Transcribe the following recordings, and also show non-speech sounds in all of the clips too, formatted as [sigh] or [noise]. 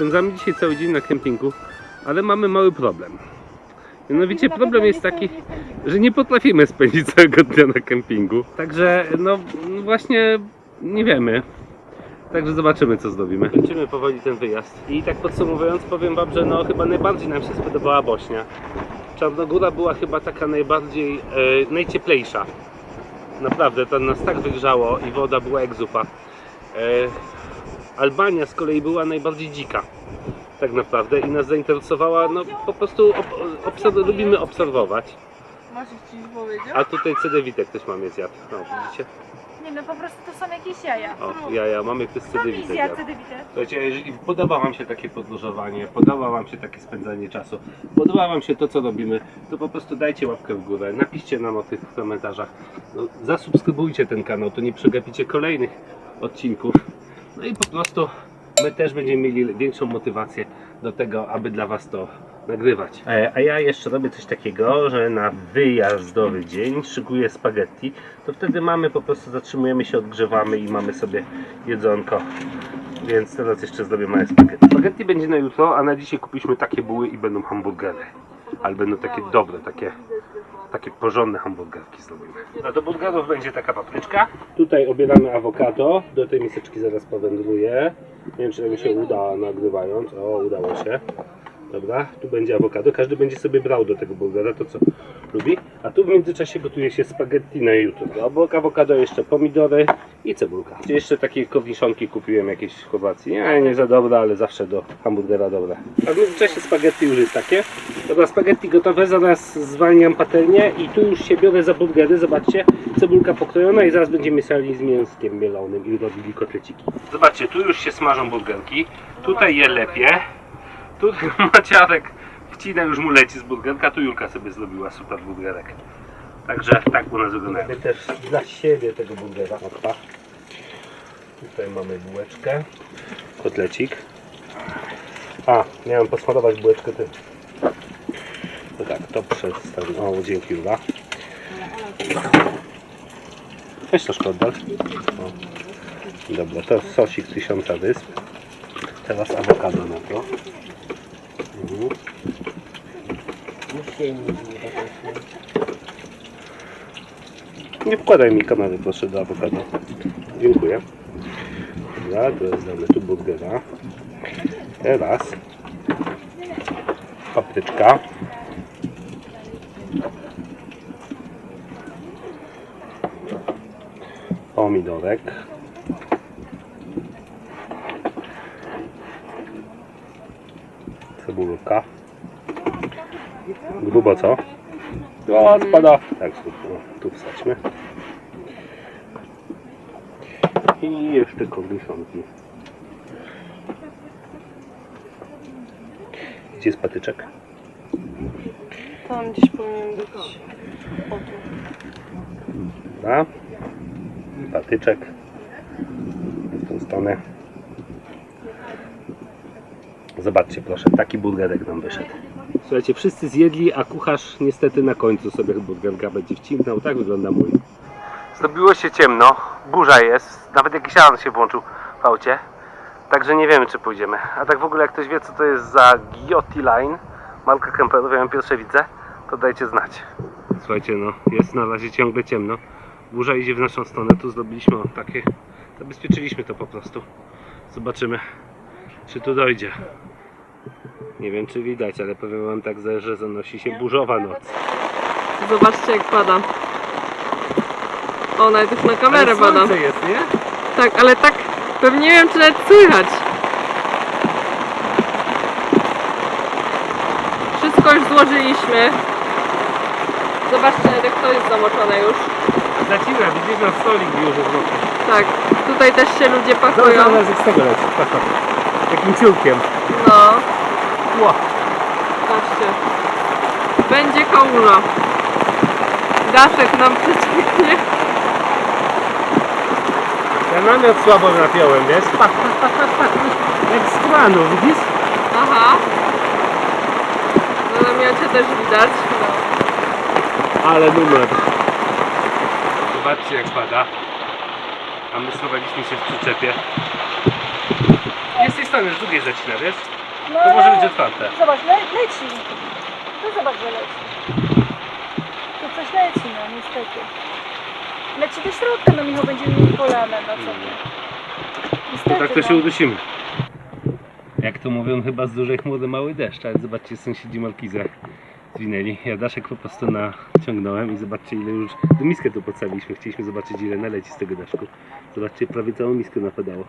spędzamy dzisiaj cały dzień na kempingu, ale mamy mały problem. Mianowicie problem jest taki, że nie potrafimy spędzić [laughs] całego dnia na kempingu. Także no właśnie nie wiemy. Także zobaczymy co zrobimy. Kończymy powoli ten wyjazd. I tak podsumowując powiem wam, że no chyba najbardziej nam się spodobała Bośnia. Czarnogóra była chyba taka najbardziej, e, najcieplejsza. Naprawdę, to nas tak wygrzało i woda była jak zupa. E, Albania z kolei była najbardziej dzika. Tak naprawdę i nas zainteresowała, no po prostu ob, obserw- lubimy obserwować. Możesz coś powiedzieć? A tutaj cedewitek ktoś mamy zjadł. No, widzicie? Nie no po prostu to są jakieś jaja. O, ja, ja mamy ktoś cedewitek zjadł zjadł. cedewitę? Słuchajcie, jeżeli podoba Wam się takie podróżowanie, podoba Wam się takie spędzanie czasu, podoba Wam się to, co robimy, to po prostu dajcie łapkę w górę, napiszcie nam o tych komentarzach, no, zasubskrybujcie ten kanał, to nie przegapicie kolejnych odcinków. No i po prostu my też będziemy mieli większą motywację do tego, aby dla Was to nagrywać. E, A ja jeszcze robię coś takiego, że na wyjazdowy dzień szykuję spaghetti, to wtedy mamy po prostu zatrzymujemy się, odgrzewamy i mamy sobie jedzonko. Więc teraz jeszcze zrobię małe spaghetti. Spaghetti będzie na jutro, a na dzisiaj kupiliśmy takie buły i będą hamburgery. Ale będą takie dobre, takie, takie porządne hamburgerki zrobimy. No do burgerów będzie taka papryczka. Tutaj obieramy awokado. Do tej miseczki zaraz powędruję. Nie wiem czy mi się uda nagrywając. O, udało się. Dobra, tu będzie awokado. Każdy będzie sobie brał do tego burgera to co lubi. A tu w międzyczasie gotuje się spaghetti na YouTube. Obok awokado jeszcze pomidory i cebulka. Jeszcze takie korniszonki kupiłem jakieś w Chorwacji. Nie, nie za dobre, ale zawsze do hamburgera dobre. A w międzyczasie spaghetti już jest takie. Dobra, spaghetti gotowe. Zaraz zwalniam patelnię i tu już się biorę za burgery. Zobaczcie, cebulka pokrojona i zaraz będziemy mieszali z mięskiem mielonym i robili kotleciki. Zobaczcie, tu już się smażą burgerki. Tutaj je lepiej. Tu [laughs] Maciarek wcina już mu leci z burgerka, tu Julka sobie zrobiła super burgerek. Także tak u nas wygląda. Mamy też dla siebie tego burgera. Opa. Tutaj mamy bułeczkę. Kotlecik. A, miałem posmarować bułeczkę tym. No tak, to przedstawię. O, dzięki Jula. Weź troszkę oddal. O. Dobra, to sosik tysiąca wysp. Teraz awokado na to. Mhm. Nie wkładaj mi kamery proszę do awokado. Dziękuję. Dobra, teraz damy tu burgera. Teraz papryczka. Pomidorek. Cebulka. Grubo co? O, spada. Tak, tu, tu wsadźmy. I jeszcze korniszonki. Gdzie jest patyczek? Tam gdzieś powinien być. O tu. Dobra. Patyczek. W tą stronę. Zobaczcie proszę, taki burgerek nam wyszedł. Słuchajcie, wszyscy zjedli, a kucharz niestety na końcu sobie burgerka będzie wcinał. Tak wygląda mój. Zrobiło się ciemno, burza jest, nawet jakiś alarm się włączył w aucie. Także nie wiemy czy pójdziemy. A tak w ogóle jak ktoś wie co to jest za Giotti Line, marka camperów, ja ją pierwsze widzę, to dajcie znać. Słuchajcie, no jest na razie ciągle ciemno. Burza idzie w naszą stronę, tu zrobiliśmy takie, zabezpieczyliśmy to po prostu. Zobaczymy, czy tu dojdzie. Nie wiem czy widać, ale powiem wam tak, że zanosi się burzowa noc. Zobaczcie jak pada. O, nawet już na kamerę pada. słońce jest, nie? Tak, ale tak pewnie nie wiem czy nawet słychać. Wszystko już złożyliśmy. Zobaczcie jak to jest zamoczone już. Zacina, widzisz na stolik już w roku. Tak, tutaj też się ludzie pakują. zaraz jak z tego leci. Patrz, patrz. Takim ciułkiem. No, Ło. patrzcie. Będzie kołuna. Daszek nam przecieknie. Ja namiot słabo napiąłem, wiesz? Patrz, patrz, patrz, patrz. Jak z kranu, widzisz? Aha. Na namiocie też widać. Ale numer. Zobaczcie jak pada. A my schowaliśmy się w przyczepie. Jest, jest stanę z drugiej rzeczy, wiesz? No, To może być otwarte. Zobacz, le leci. No zobacz, że leci. Tu coś leci, no niestety. Leci do środka, no Michał, będziemy mieli polane, no co ty. To tak to no. się udusimy. Jak to mówią, chyba z dużej chmury mały deszcz, ale zobaczcie, sąsiedzi markizę zwinęli. Ja daszek po prostu naciągnąłem i zobaczcie ile już... Do miskę tu podcaliliśmy, chcieliśmy zobaczyć ile naleci z tego daszku. Zobaczcie, prawie całą miskę napadało.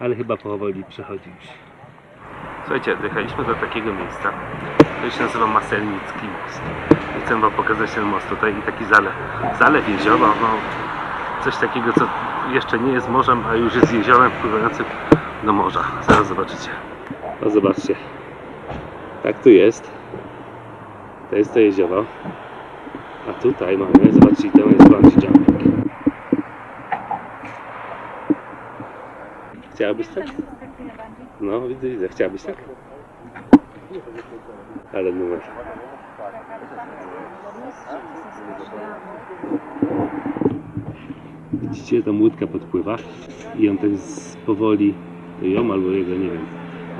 Ale chyba powoli przechodzi już. Słuchajcie, dojechaliśmy do takiego miejsca. To się nazywa Maselnicki Most. I chcę wam pokazać ten most tutaj i taki zalew. Zalew jeziora, no coś takiego, co jeszcze nie jest morzem, a już jest jeziorem wpływającym do morza. Zaraz zobaczycie. O, zobaczcie. Tak tu jest. To jest to jezioro. A tutaj mamy, zobaczcie, tam jest bungee jumping. Chciałabyś tak? No, widzę, widzę. Tak? Ale numer. Widzicie, tam łódka podpływa i on tak z powoli, ją albo jego, nie wiem.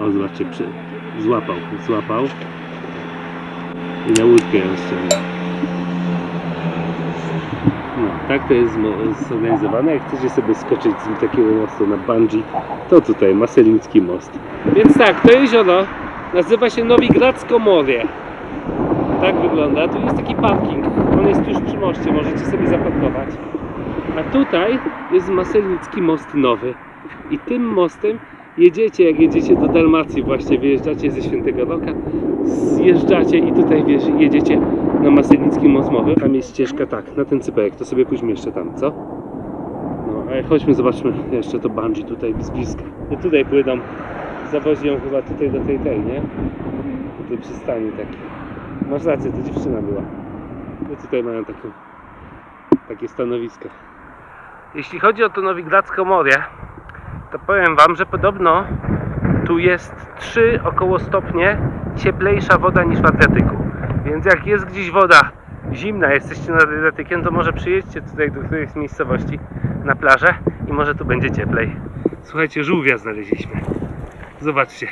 O, zobaczcie, przy, złapał, złapał i na łódkę ją ściąga. Tak to jest zorganizowane. Jak chcecie sobie skoczyć z takiego mostu na bungee, to tutaj Maseliński most. Więc tak, to jezioro nazywa się Nowigradzko Morze. Tak wygląda. Tu jest taki parking. On jest tuż przy moście, możecie sobie zaparkować. A tutaj jest Maselnicki Most Nowy. I tym mostem jedziecie, jak jedziecie do Dalmacji właśnie, wyjeżdżacie ze Świętego Roka, zjeżdżacie i tutaj jedziecie na Maselnicki Most Nowy. Tam jest ścieżka tak, na ten cypek, to sobie pójdźmy jeszcze tam, co? No, ale chodźmy, zobaczmy jeszcze to bungee tutaj z bliska. I tutaj płyną, ją chyba tutaj do tej tej, nie? Tej przystani takiej. Masz rację, to dziewczyna była. No tutaj mają takie, takie stanowiska. Jeśli chodzi o to Nowigradzko Morze, to powiem Wam, że podobno tu jest 3 około stopnie cieplejsza woda niż w Atletyku. Więc jak jest gdzieś woda zimna, jesteście nad Atletykiem, to może przyjedźcie tutaj do którejś z miejscowości na plażę i może tu będzie cieplej. Słuchajcie, żółwia znaleźliśmy. Zobaczcie.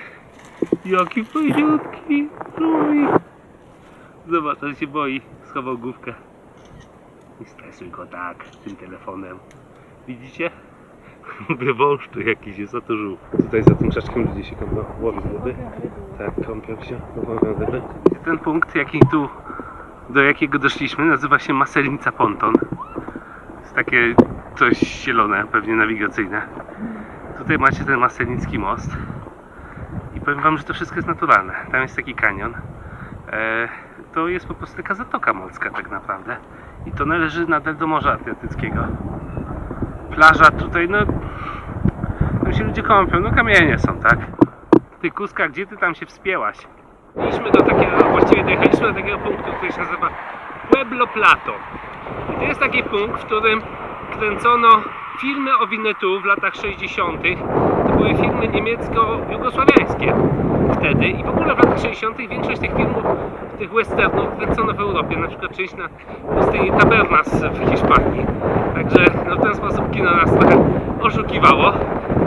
Jaki fajniutki żółwik. Zobacz, on się boi. Schował główkę. Nie stresuj go tak, tym telefonem. Widzicie? [laughs] Wywążczy jakiś jest, a to żółw. Tutaj za tym krzaczkiem ludzie się kąpią, łowią ryby. Tak, kąpią się, łowią ryby. Ten punkt, jaki tu, do jakiego doszliśmy, nazywa się Maselnica Ponton. Jest takie coś zielone, pewnie nawigacyjne. Tutaj macie ten Maselnicki most. I powiem wam, że to wszystko jest naturalne. Tam jest taki kanion. E, to jest po prostu taka zatoka morska tak naprawdę. I to należy nadal do Morza Adriatyckiego. Plaża tutaj, no... Tam się ludzie kąpią, no kamienie są, tak? Ty Kuska, gdzie ty tam się wspięłaś? Byliśmy do takiego, właściwie dojechaliśmy do takiego punktu, który się nazywa Pueblo Plato. I to jest taki punkt, w którym kręcono filmy o Winnetu w latach 60. To były filmy niemiecko-jugosławiańskie wtedy i w ogóle w latach 60. większość tych filmów, tych westernów kręcono w Europie, na przykład część na pustyni Tabernas w Hiszpanii. Także no, w ten sposób kino nas trochę oszukiwało.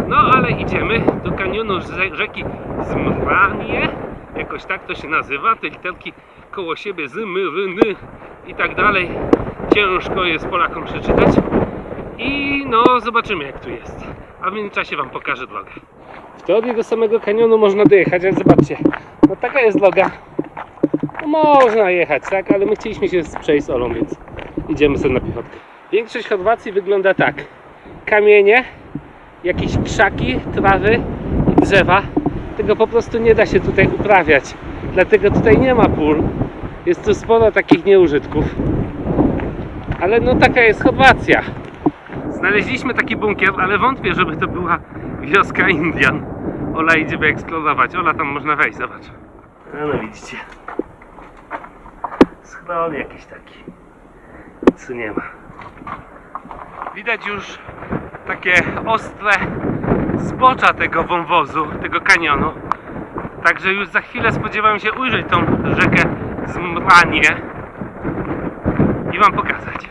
No ale idziemy do kanionu rze- rzeki Zmranie, jakoś tak to się nazywa, te literki koło siebie z, m, r, n i tak dalej. Ciężko jest Polakom przeczytać. I no, zobaczymy jak tu jest. A w międzyczasie Wam pokażę drogę. W teorii do samego kanionu można dojechać, ale zobaczcie, no taka jest droga. No, można jechać, tak, ale my chcieliśmy się przejść z Olą, więc idziemy sobie na piechotkę. Większość Chorwacji wygląda tak. Kamienie, jakieś krzaki, trawy i drzewa. Tego po prostu nie da się tutaj uprawiać. Dlatego tutaj nie ma pól. Jest tu sporo takich nieużytków. Ale no taka jest Chorwacja. Znaleźliśmy taki bunkier, ale wątpię, żeby to była wioska Indian. Ola idzie wyeksplorować. Ola, tam można wejść, zobacz. No, no widzicie. Schron jakiś taki. Nic nie ma. Widać już takie ostre zbocza tego wąwozu, tego kanionu. Także już za chwilę spodziewam się ujrzeć tą rzekę Zmranie i Wam pokazać.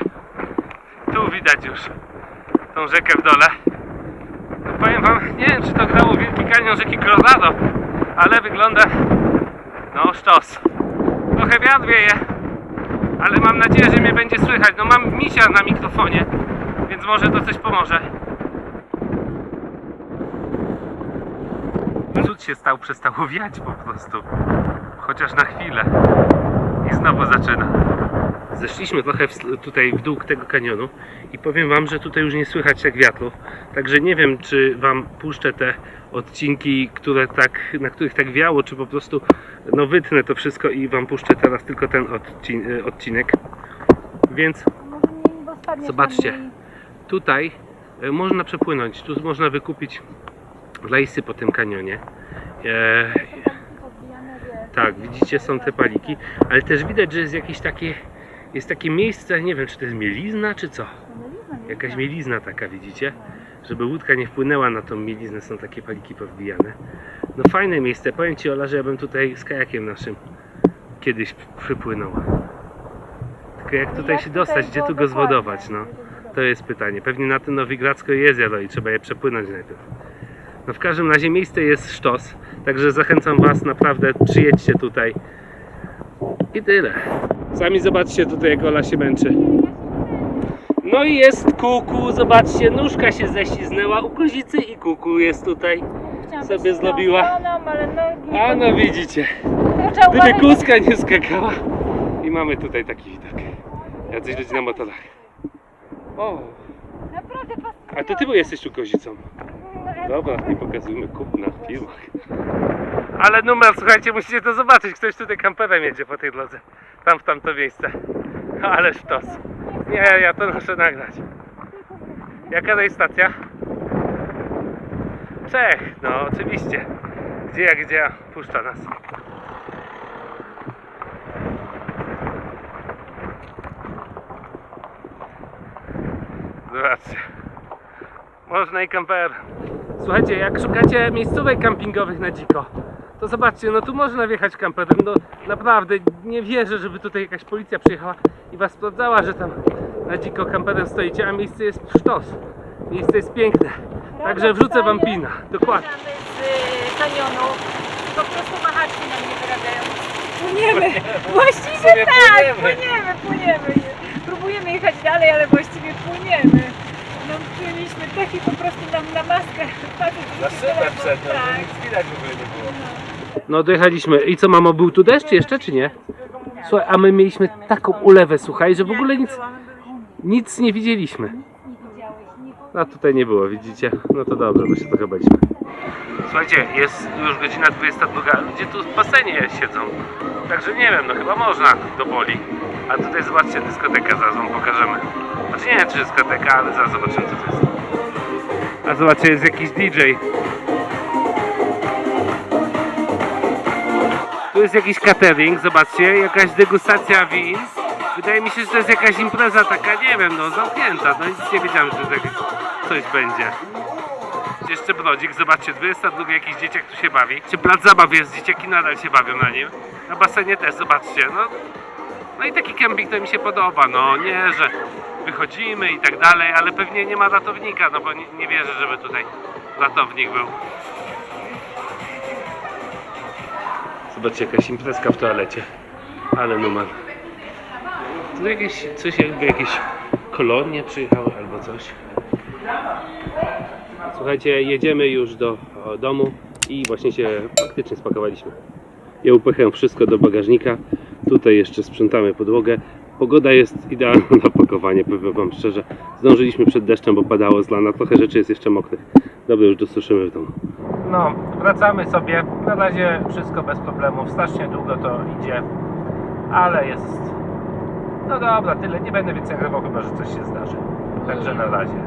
Tu widać już tą rzekę w dole. No powiem wam, nie wiem czy to grało Wielki Kanion rzeki Colorado, ale wygląda no sztos. Trochę wiatr wieje, ale mam nadzieję, że mnie będzie słychać. No mam misia na mikrofonie, więc może to coś pomoże. Cud się stał, przestało wiać po prostu. Chociaż na chwilę. I znowu zaczyna. Zeszliśmy trochę w, tutaj w dół tego kanionu i powiem wam, że tutaj już nie słychać tak wiatru. Także nie wiem, czy wam puszczę te odcinki, które tak, na których tak wiało, czy po prostu no wytnę to wszystko i wam puszczę teraz tylko ten odcin y, odcinek. Więc Zobaczcie. tutaj e, można przepłynąć. Tu można wykupić lejsy po tym kanionie. E, tak, widzicie, są te paliki, ale też widać, że jest jakieś takie, jest takie miejsce, nie wiem, czy to jest mielizna, czy co? Jakaś mielizna taka, widzicie? Żeby łódka nie wpłynęła na tą mieliznę, są takie paliki powbijane. No fajne miejsce, powiem Ci Ola, że ja bym tutaj z kajakiem naszym kiedyś przypłynął. Tylko jak tutaj Jak się dostać, gdzie tu go zwodować, no? To jest pytanie. Pewnie na tym Nowigradzko jest jaro i trzeba je przepłynąć najpierw. No w każdym razie miejsce jest sztos, także zachęcam Was naprawdę, przyjedźcie tutaj. I tyle. Sami zobaczcie tutaj jak Ola się męczy. No i jest kuku, zobaczcie, nóżka się ześliznęła u kozicy i kuku jest tutaj. Chciałam sobie zrobiła. A no widzicie, gdyby kuska nie skakała. I mamy tutaj taki widok. Jacyś ludzie na motorach. O, Naprawdę a to ty bo jesteś tu kozicą. Dobra, nie pokazujmy kup na filmach. Ale numer, słuchajcie, musicie to zobaczyć. Ktoś tutaj kamperem jedzie po tej drodze. Tam w tamto miejsce. [laughs] Ale sztos. Nie, ja to muszę nagrać. Jaka jest stacja? Czech, no oczywiście. Gdzie jak gdzie puszcza nas. Zobaczcie. Można i kamper. Słuchajcie, jak szukacie miejscówek kampingowych na dziko, to zobaczcie, no tu można wjechać kamperem. No naprawdę nie wierzę, żeby tutaj jakaś policja przyjechała i was sprawdzała, że tam na dziko kamperem stoicie, a miejsce jest sztos. Miejsce jest piękne. Także wrzucę wam pina. Dokładnie. z kanionu i po prostu machaczki na mnie wyrabiają. Płyniemy! Właściwie tak! Płyniemy, płyniemy. Próbujemy jechać dalej, ale właściwie płyniemy. No, mieliśmy taki po prostu nam na maskę. Facet, Tak. nic widać w ogóle nie było. No dojechaliśmy. I co mamo, był tu deszcz jeszcze czy nie? Słuchaj, a my mieliśmy taką ulewę, słuchaj, że w ogóle nic, nic nie widzieliśmy. Nie widziałeś, nie A tutaj nie było, widzicie? No to dobrze, bo się trochę baliśmy. Słuchajcie, jest już godzina 22, ludzie tu w basenie siedzą. Także nie wiem, no chyba można do Boli. A tutaj zobaczcie, dyskoteka, zaraz wam pokażemy. Nie wiem, czy dyskoteka, ale zaraz zobaczymy, co to jest. A zobaczcie, jest jakiś DJ. Tu jest jakiś catering, zobaczcie, jakaś degustacja win. Wydaje mi się, że to jest jakaś impreza taka, nie wiem, no zamknięta. No nic nie wiedziałem, że tak coś będzie. Jeszcze brodzik, zobaczcie, 22 jakiś dzieciak tu się bawi. Czy plac zabaw jest, dzieciaki nadal się bawią na nim. Na basenie też, zobaczcie, no. No i taki kemping to mi się podoba, no nie, że wychodzimy i tak dalej, ale pewnie nie ma ratownika, no bo nie, nie wierzę, żeby tutaj ratownik był. Zobaczcie, jakaś imprezka w toalecie. Ale numer. Tu jakieś, coś jakby jakieś kolonie przyjechały albo coś. Słuchajcie, jedziemy już do o, domu i właśnie się faktycznie spakowaliśmy. Ja upycham wszystko do bagażnika. Tutaj jeszcze sprzątamy podłogę. Pogoda jest idealna [laughs] na pakowanie, powiem Wam szczerze. Zdążyliśmy przed deszczem, bo padało z lana. Trochę rzeczy jest jeszcze mokrych. Dobra, już dosuszymy w domu. No, wracamy sobie. Na razie wszystko bez problemów. Strasznie długo to idzie, ale jest. No dobra, tyle. Nie będę więcej nagrywał, chyba że coś się zdarzy. Także na razie.